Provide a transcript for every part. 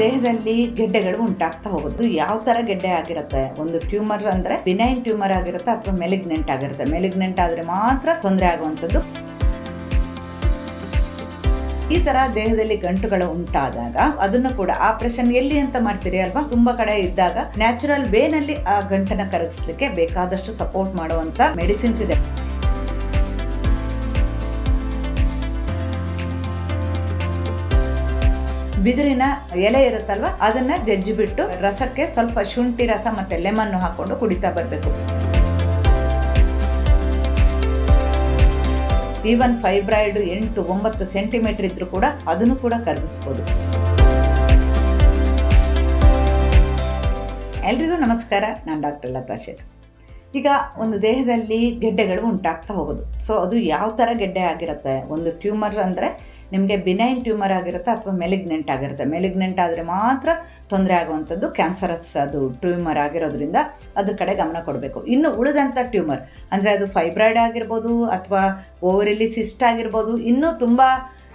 ದೇಹದಲ್ಲಿ ಗೆಡ್ಡೆಗಳು ಉಂಟಾಗ್ತಾ ಹೋಗೋದು. ಯಾವ ತರ ಗೆಡ್ಡೆ ಆಗಿರುತ್ತೆ? ಒಂದು ಟ್ಯೂಮರ್ ಅಂದ್ರೆ ಬಿನೈನ್ ಟ್ಯೂಮರ್ ಆಗಿರುತ್ತೆ ಅಥವಾ ಮೆಲಿಗ್ನೆಂಟ್ ಆಗಿರುತ್ತೆ. ಮೆಲಿಗ್ನೆಂಟ್ ಆದ್ರೆ ಮಾತ್ರ ತೊಂದರೆ ಆಗುವಂಥದ್ದು. ಈ ತರ ದೇಹದಲ್ಲಿ ಗಂಟುಗಳು ಉಂಟಾದಾಗ ಅದನ್ನು ಕೂಡ ಆಪರೇಷನ್ ಎಲ್ಲಿ ಅಂತ ಮಾಡ್ತೀರಿ ಅಲ್ವಾ? ತುಂಬಾ ಕಡೆ ಇದ್ದಾಗ ನ್ಯಾಚುರಲ್ ವೇನಲ್ಲಿ ಆ ಗಂಟನ್ನ ಕರಗಿಸ್ಲಿಕ್ಕೆ ಬೇಕಾದಷ್ಟು ಸಪೋರ್ಟ್ ಮಾಡುವಂತ ಮೆಡಿಸಿನ್ಸ್ ಇದೆ. ಬಿದಿರಿನ ಎಲೆ ಇರುತ್ತಲ್ವಾ, ಅದನ್ನ ಜಜ್ಜಿ ಬಿಟ್ಟು ರಸಕ್ಕೆ ಸ್ವಲ್ಪ ಶುಂಠಿ ರಸ ಮತ್ತೆ ಲೆಮನ್ ಹಾಕೊಂಡು ಕುಡಿತಾ ಬರಬೇಕು. ಈವನ್ ಫೈಬ್ರಾಯ್ಡ್ ಎಂಟು ಒಂಬತ್ತು ಸೆಂಟಿಮೀಟರ್ ಇದ್ರೂ ಕೂಡ ಅದನ್ನು ಕೂಡ ಕರಗಿಸ್ಬೋದು. ಎಲ್ರಿಗೂ ನಮಸ್ಕಾರ, ನಾನು ಡಾಕ್ಟರ್ ಲತಾ ಶೇಖ್ ಈಗ ಒಂದು ದೇಹದಲ್ಲಿ ಗೆಡ್ಡೆಗಳು ಉಂಟಾಗ್ತಾ ಹೋಗೋದು. ಸೊ ಅದು ಯಾವ ಥರ ಗೆಡ್ಡೆ ಆಗಿರುತ್ತೆ? ಒಂದು ಟ್ಯೂಮರ್ ಅಂದರೆ ನಿಮಗೆ ಬಿನೈನ್ ಟ್ಯೂಮರ್ ಆಗಿರುತ್ತೆ ಅಥವಾ ಮೆಲಿಗ್ನೆಂಟ್ ಆಗಿರುತ್ತೆ? ಮೆಲಿಗ್ನೆಂಟ್ ಆದರೆ ಮಾತ್ರ ತೊಂದರೆ ಆಗುವಂಥದ್ದು ಕ್ಯಾನ್ಸರಸ್ ಅದು ಟ್ಯೂಮರ್ ಆಗಿರೋದ್ರಿಂದ ಅದ್ರ ಕಡೆ ಗಮನ ಕೊಡಬೇಕು. ಇನ್ನು ಉಳಿದಂಥ ಟ್ಯೂಮರ್ ಅಂದರೆ ಅದು ಫೈಬ್ರಾಯ್ಡ್ ಆಗಿರ್ಬೋದು ಅಥವಾ ಓವರಿಲಿ ಸಿಸ್ಟ್ ಆಗಿರ್ಬೋದು, ಇನ್ನೂ ತುಂಬ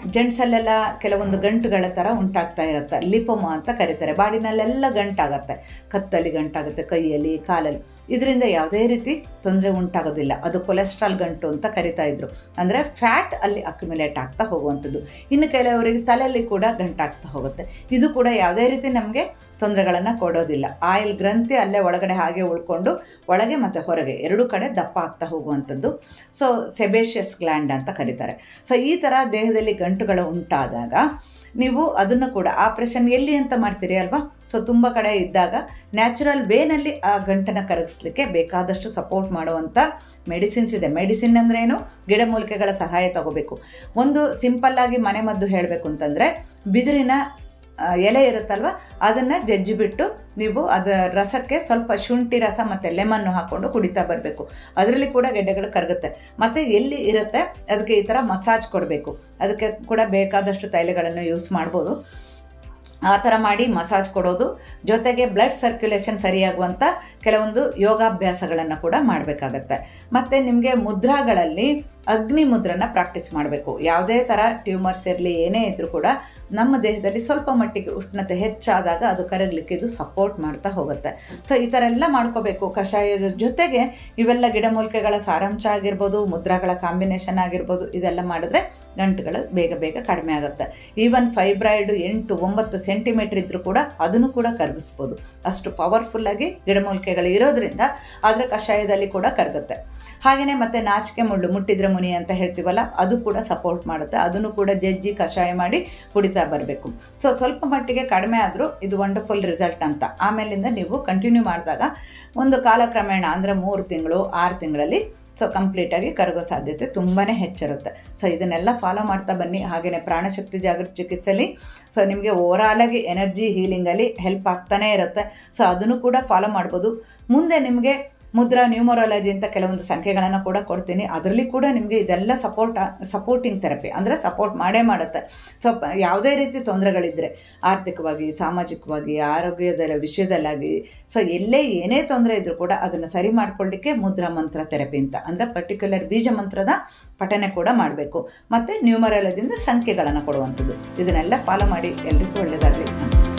ಜೆಂಟ್ಸಲ್ಲೆಲ್ಲ ಕೆಲವೊಂದು ಗಂಟುಗಳ ಥರ ಉಂಟಾಗ್ತಾ ಇರುತ್ತೆ. ಲಿಪೊಮ ಅಂತ ಕರೀತಾರೆ. ಬಾಡಿನಲ್ಲೆಲ್ಲ ಗಂಟಾಗತ್ತೆ. ಕತ್ತಲ್ಲಿ ಗಂಟಾಗುತ್ತೆ, ಕೈಯಲ್ಲಿ, ಕಾಲಲ್ಲಿ. ಇದರಿಂದ ಯಾವುದೇ ರೀತಿ ತೊಂದರೆ ಉಂಟಾಗೋದಿಲ್ಲ. ಅದು ಕೊಲೆಸ್ಟ್ರಾಲ್ ಗಂಟು ಅಂತ ಕರಿತಾ ಇದ್ರು. ಅಂದರೆ ಫ್ಯಾಟ್ ಅಲ್ಲಿ ಅಕ್ಯುಮುಲೇಟ್ ಆಗ್ತಾ ಹೋಗುವಂಥದ್ದು. ಇನ್ನು ಕೆಲವರಿಗೆ ತಲೆಯಲ್ಲಿ ಕೂಡ ಗಂಟಾಗ್ತಾ ಹೋಗುತ್ತೆ. ಇದು ಕೂಡ ಯಾವುದೇ ರೀತಿ ನಮಗೆ ತೊಂದರೆಗಳನ್ನು ಕೊಡೋದಿಲ್ಲ. ಆಯಿಲ್ ಗ್ರಂಥಿ ಅಲ್ಲೇ ಒಳಗಡೆ ಹಾಗೆ ಉಳ್ಕೊಂಡು ಒಳಗೆ ಮತ್ತು ಹೊರಗೆ ಎರಡೂ ಕಡೆ ದಪ್ಪ ಆಗ್ತಾ ಹೋಗುವಂಥದ್ದು. ಸೊ, ಸೆಬೇಷಿಯಸ್ ಗ್ಲ್ಯಾಂಡ್ ಅಂತ ಕರೀತಾರೆ. ಸೊ, ಈ ಥರ ದೇಹದಲ್ಲಿ ಗಂಟುಗಳು ಉಂಟಾದಾಗ ನೀವು ಅದನ್ನು ಕೂಡ ಆಪ್ರೇಷನ್ ಎಲ್ಲಿ ಅಂತ ಮಾಡ್ತೀರಿ ಅಲ್ವಾ? ಸೊ ತುಂಬ ಕಡೆ ಇದ್ದಾಗ ನ್ಯಾಚುರಲ್ ವೇನಲ್ಲಿ ಆ ಗಂಟನ್ನು ಕರಗಿಸ್ಲಿಕ್ಕೆ ಬೇಕಾದಷ್ಟು ಸಪೋರ್ಟ್ ಮಾಡುವಂಥ ಮೆಡಿಸಿನ್ಸ್ ಇದೆ. ಮೆಡಿಸಿನ್ ಅಂದ್ರೇನು ಗಿಡಮೂಲಿಕೆಗಳ ಸಹಾಯ ತಗೋಬೇಕು. ಒಂದು ಸಿಂಪಲ್ಲಾಗಿ ಮನೆಮದ್ದು ಹೇಳಬೇಕು ಅಂತಂದರೆ, ಬಿದಿರಿನ ಎಲೆ ಇರುತ್ತಲ್ವ, ಅದನ್ನು ಜಜ್ಜಿಬಿಟ್ಟು ನೀವು ಅದರ ರಸಕ್ಕೆ ಸ್ವಲ್ಪ ಶುಂಠಿ ರಸ ಮತ್ತು ಲೆಮನ್ನು ಹಾಕ್ಕೊಂಡು ಕುಡಿತಾ ಬರಬೇಕು. ಅದರಲ್ಲಿ ಕೂಡ ಗೆಡ್ಡೆಗಳು ಕರಗುತ್ತೆ. ಮತ್ತು ಎಲ್ಲಿ ಇರುತ್ತೆ, ಅದಕ್ಕೆ ಈ ಥರ ಮಸಾಜ್ ಕೊಡಬೇಕು. ಅದಕ್ಕೆ ಕೂಡ ಬೇಕಾದಷ್ಟು ತೈಲಗಳನ್ನು ಯೂಸ್ ಮಾಡ್ಬೋದು. ಆ ಥರ ಮಾಡಿ ಮಸಾಜ್ ಕೊಡೋದು. ಜೊತೆಗೆ ಬ್ಲಡ್ ಸರ್ಕ್ಯುಲೇಷನ್ ಸರಿಯಾಗುವಂಥ ಕೆಲವೊಂದು ಯೋಗಾಭ್ಯಾಸಗಳನ್ನು ಕೂಡ ಮಾಡಬೇಕಾಗತ್ತೆ. ಮತ್ತು ನಿಮಗೆ ಮುದ್ರಾಗಳಲ್ಲಿ ಅಗ್ನಿ ಮುದ್ರನ ಪ್ರಾಕ್ಟೀಸ್ ಮಾಡಬೇಕು. ಯಾವುದೇ ಥರ ಟ್ಯೂಮರ್ಸ್ ಇರಲಿ, ಏನೇ ಇದ್ದರೂ ಕೂಡ ನಮ್ಮ ದೇಹದಲ್ಲಿ ಸ್ವಲ್ಪ ಮಟ್ಟಿಗೆ ಉಷ್ಣತೆ ಹೆಚ್ಚಾದಾಗ ಅದು ಕರಗಲಿಕ್ಕೆ ಇದು ಸಪೋರ್ಟ್ ಮಾಡ್ತಾ ಹೋಗುತ್ತೆ. ಸೊ ಈ ಥರ ಎಲ್ಲ ಮಾಡ್ಕೋಬೇಕು. ಕಷಾಯದ ಜೊತೆಗೆ ಇವೆಲ್ಲ ಗಿಡಮೂಲಿಕೆಗಳ ಸಾರಾಂಶ ಆಗಿರ್ಬೋದು, ಮುದ್ರಾಗಳ ಕಾಂಬಿನೇಷನ್ ಆಗಿರ್ಬೋದು, ಇದೆಲ್ಲ ಮಾಡಿದ್ರೆ ಗಂಟುಗಳು ಬೇಗ ಬೇಗ ಕಡಿಮೆ ಆಗುತ್ತೆ. ಈವನ್ ಫೈಬ್ರಾಯ್ಡ್ ಎಂಟು ಒಂಬತ್ತು ಸೆಂಟಿಮೀಟರ್ ಇದ್ದರೂ ಕೂಡ ಅದನ್ನು ಕೂಡ ಕರಗಿಸ್ಬೋದು. ಅಷ್ಟು ಪವರ್ಫುಲ್ಲಾಗಿ ಗಿಡಮೂಲಿಕೆಗಳು ಇರೋದ್ರಿಂದ ಅದರ ಕಷಾಯದಲ್ಲಿ ಕೂಡ ಕರಗುತ್ತೆ. ಹಾಗೆಯೇ ಮತ್ತು ನಾಚಿಕೆ ಮುಳ್ಳು ಮುಟ್ಟಿದ್ರೆ ಮುನಿ ಅಂತ ಹೇಳ್ತೀವಲ್ಲ, ಅದು ಕೂಡ ಸಪೋರ್ಟ್ ಮಾಡುತ್ತೆ. ಅದನ್ನು ಕೂಡ ಜಜ್ಜಿ ಕಷಾಯ ಮಾಡಿ ಕುಡಿತಾ ಬರಬೇಕು. ಸೊ ಸ್ವಲ್ಪ ಮಟ್ಟಿಗೆ ಕಡಿಮೆ ಆದರೂ ಇದು ವಂಡರ್ಫುಲ್ ರಿಸಲ್ಟ್ ಅಂತ. ಆಮೇಲಿಂದ ನೀವು ಕಂಟಿನ್ಯೂ ಮಾಡಿದಾಗ ಒಂದು ಕಾಲಕ್ರಮೇಣ ಅಂದರೆ ಮೂರು ತಿಂಗಳು, ಆರು ತಿಂಗಳಲ್ಲಿ ಸೊ ಕಂಪ್ಲೀಟಾಗಿ ಕರಗೋ ಸಾಧ್ಯತೆ ತುಂಬಾ ಹೆಚ್ಚಿರುತ್ತೆ. ಸೊ ಇದನ್ನೆಲ್ಲ ಫಾಲೋ ಮಾಡ್ತಾ ಬನ್ನಿ. ಹಾಗೆಯೇ ಪ್ರಾಣಶಕ್ತಿ ಜಾಗೃತಿ ಚಿಕಿತ್ಸೆಯಲ್ಲಿ ಸೊ ನಿಮಗೆ ಓವರಾಲಾಗಿ ಎನರ್ಜಿ ಹೀಲಿಂಗಲ್ಲಿ ಹೆಲ್ಪ್ ಆಗ್ತಾನೇ ಇರುತ್ತೆ. ಸೊ ಅದನ್ನು ಕೂಡ ಫಾಲೋ ಮಾಡ್ಬೋದು. ಮುಂದೆ ನಿಮಗೆ ಮುದ್ರಾ ನ್ಯೂಮರಾಲಜಿ ಅಂತ ಕೆಲವೊಂದು ಸಂಖ್ಯೆಗಳನ್ನು ಕೂಡ ಕೊಡ್ತೀನಿ. ಅದರಲ್ಲಿ ಕೂಡ ನಿಮಗೆ ಇದೆಲ್ಲ ಸಪೋರ್ಟ್ ಸಪೋರ್ಟಿಂಗ್ ಥೆರಪಿ ಅಂದರೆ ಸಪೋರ್ಟ್ ಮಾಡೇ ಮಾಡುತ್ತೆ. ಸೊ ಯಾವುದೇ ರೀತಿ ತೊಂದರೆಗಳಿದ್ದರೆ ಆರ್ಥಿಕವಾಗಿ, ಸಾಮಾಜಿಕವಾಗಿ ಆರೋಗ್ಯದ ವಿಷಯದಲ್ಲಾಗಿ ಸೊ ಎಲ್ಲೇ ಏನೇ ತೊಂದರೆ ಇದ್ದರೂ ಕೂಡ ಅದನ್ನು ಸರಿ ಮಾಡ್ಕೊಳ್ಳಿಕ್ಕೆ ಮುದ್ರಾ ಮಂತ್ರ ಥೆರಪಿ ಅಂತ. ಅಂದರೆ ಪರ್ಟಿಕ್ಯುಲರ್ ಬೀಜ ಮಂತ್ರದ ಪಠನೆ ಕೂಡ ಮಾಡಬೇಕು. ಮತ್ತು ನ್ಯೂಮರಾಲಜಿಯಿಂದ ಸಂಖ್ಯೆಗಳನ್ನು ಕೊಡುವಂಥದ್ದು. ಇದನ್ನೆಲ್ಲ ಫಾಲೋ ಮಾಡಿ ಎಲ್ರಿಗೂ ಒಳ್ಳೆಯದಾಗಲಿ ನಮಸ್ಕಾರ.